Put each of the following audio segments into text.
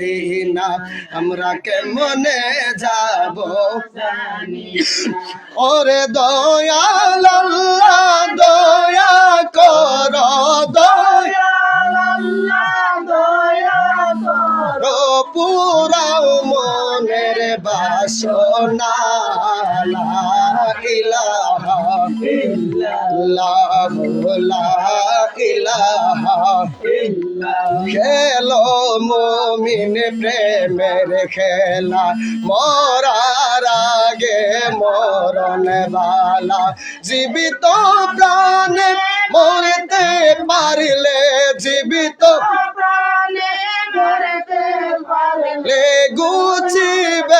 Medina আমরা কেমনে যাব? ওরে দয়াল আল্লাহ, দয়া কর, দয়া করো। মনের বাসনা, লা ইলাহা খেলো মমিন প্রেমের খেলা। মরার আগে মরণ বালা। জীবিত প্রাণে মরতে পারিলে জীবিত লে গুছিবে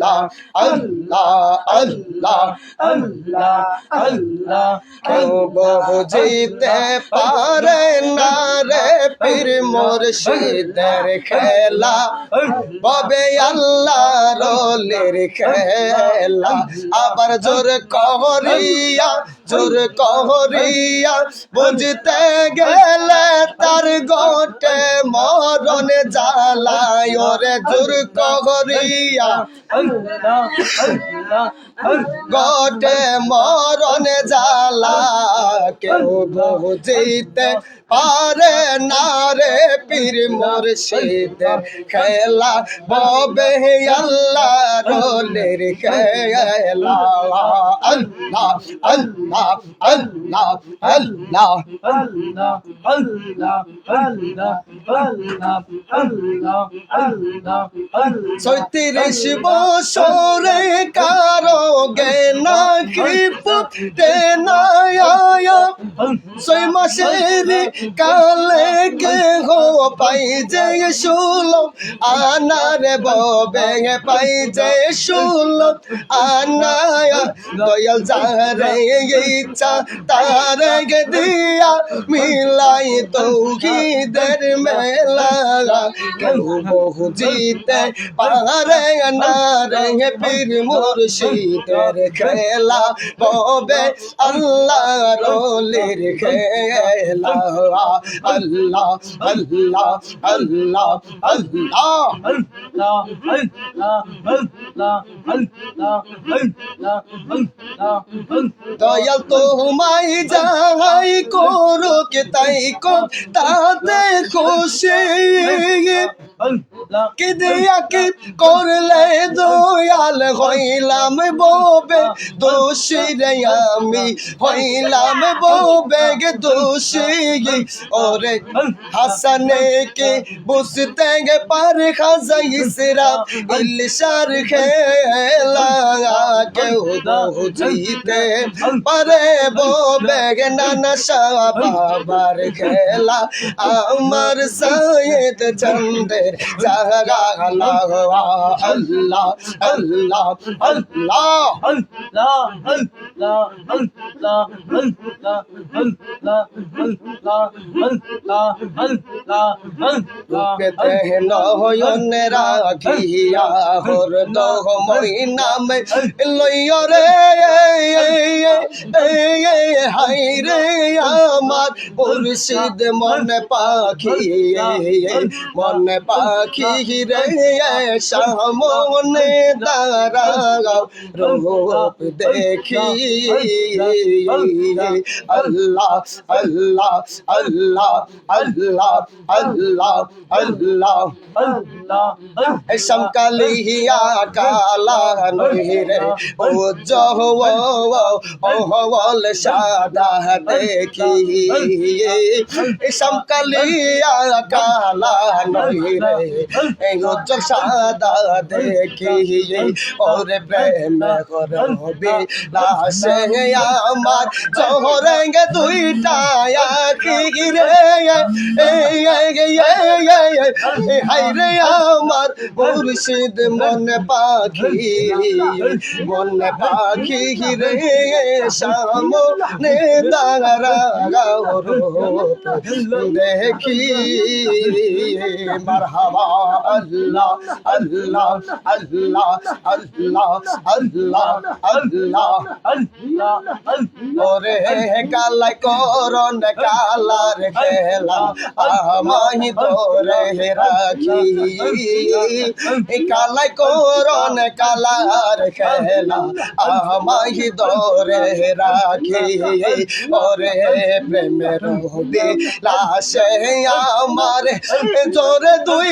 আল্লাহ আল্লাহ কেউ বুঝিতে পারে না রে পীর মুর্শিদের খেলা। ববে আল্লাহ রোলের খেলা। আবার জোর কহরিয়া জোর কহরিয়া বুঝতে গেলে তার গোটে মরণ জ্বালায় ওরে জোর কহরিয়া। গোটে মরণ জ্বালা কেউ বুঝিতে পারে না রে পীর মুর্শিদের খেলা ববে আল্লাহ রোলের খেলা। আল্লাহ আল্লাহ। আল্লাহ আল্লাহ ছত্রিশ বছরে কারও জ্ঞানা কৃপতে নায়া ছয় মাসের কালে কে হো পাই যে শুল আনার ববে পাই যে শুল আনায়া দয়াল যারে ইচ্ছা, তারে দিয়া মিলাই তৌহিদের মেলা। কেউ বহু জিতে পারে না পীর মুর্শিদের খেলা। ববে আল্লাহ রোলের খেলা আল্লাহ আল্লাহ আল্লাহ আল্লাহ দয়াল তোমায় যাই করো কে তাই কো তাতে খুশি কে দিয়া কে করলে দয়াল হইলাম ববে দোষী রে আমি হইলাম ববে গে দোষী ওরে হাসানে কে বুঝতে গে পার খাজা ইসরা ইলশার খেলা কেউ বুঝিতে পারে ববে গে নানা শাহ বাবার খেলা আমার সৈয়দ চন্দের নয়ন রাখিয়া হর দহ মহিনামে লইয় রে হাই রে আমার মুর্শিদ মন পাখি মন পাখি রে সামনে দাঁড়াও রূপ দেখি আল্লাহ আল্লাহ আল্লাহ আল্লাহ আল্লাহ আল্লাহ সমকালিয়া কালা নহিরে ও জহল সাদা দেখি সমকালিয়া কালা নহিরে ও সাদা দেখি ওরে প্রেম করবি লাশে আমার জহরেঙ্গে দুইটা আখি রে। হাই রে আমার মুর্শিদ মনে পাখি মনে পাখি রে, সামনে দাঁড়া দেখি মারহাবা আল্লাহ আল্লাহ আল্লাহ আল্লাহ আল্লাহ আল্লাহ ওরে কালাই করন কালার খেলা আমাহি তোরে রাখি। ওরে প্রেমের হবে লাশে আমার। জোরে দুইটা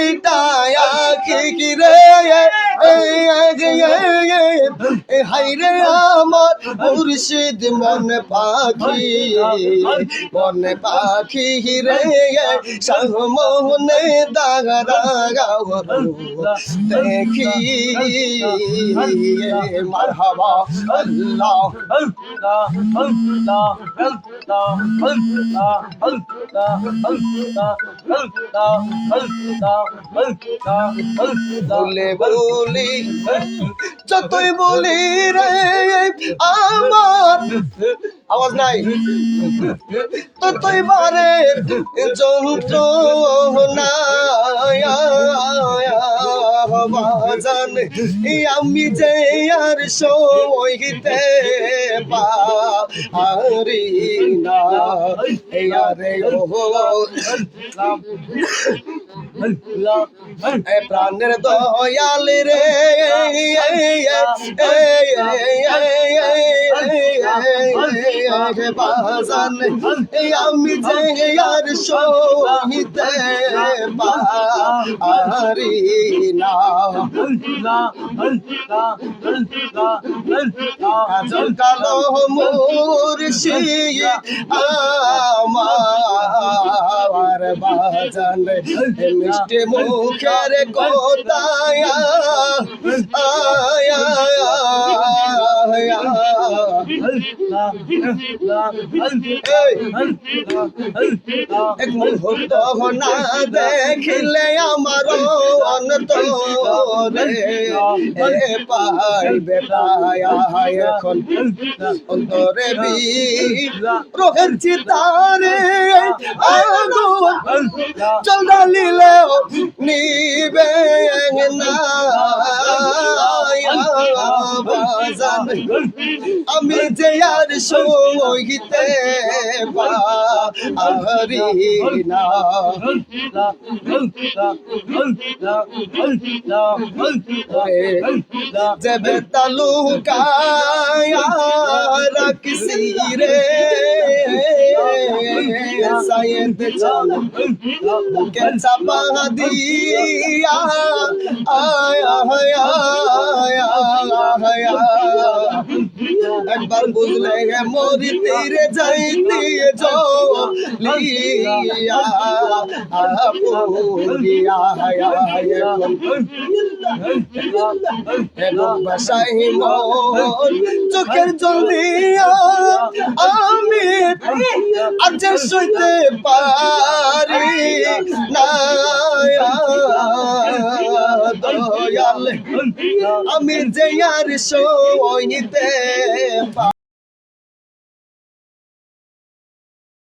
আখি কি রে হাইরে আমার মুর্শিদ মন পাখি মন পাখি রে সামনে দাগরা দেখি মারহাবা বলে বলি, যতই বলি রে আমার আওয়াজ নাই। ততই বারে যন্ত্র বাজান আমি যে আর সইতে পারি না আরে ও প্রাণের দয়াল রে আমি যে আর সহিতে পারি না কালো মুর্শি আমার বাজান মিষ্টি মুখের কোতায়া না দেখিলে আমার অন্তরে পাইবে এখন অন্তরে রোহের চিতারে চল ডালিলেও নিবে না আমি যে আর সহিতে পারি না জবে তালুকায়া রাখছি রে সায়েদ চল বুকে চাপা দিয়া আয়া আয়া আয়া একবার বুঝলে মরি তীরে যাইতে লিয়া আপুলিয়া এবং বাসাই মন চোখের জল দিয়া আমি আজ সইতে পারি না আমি যে আর সইতে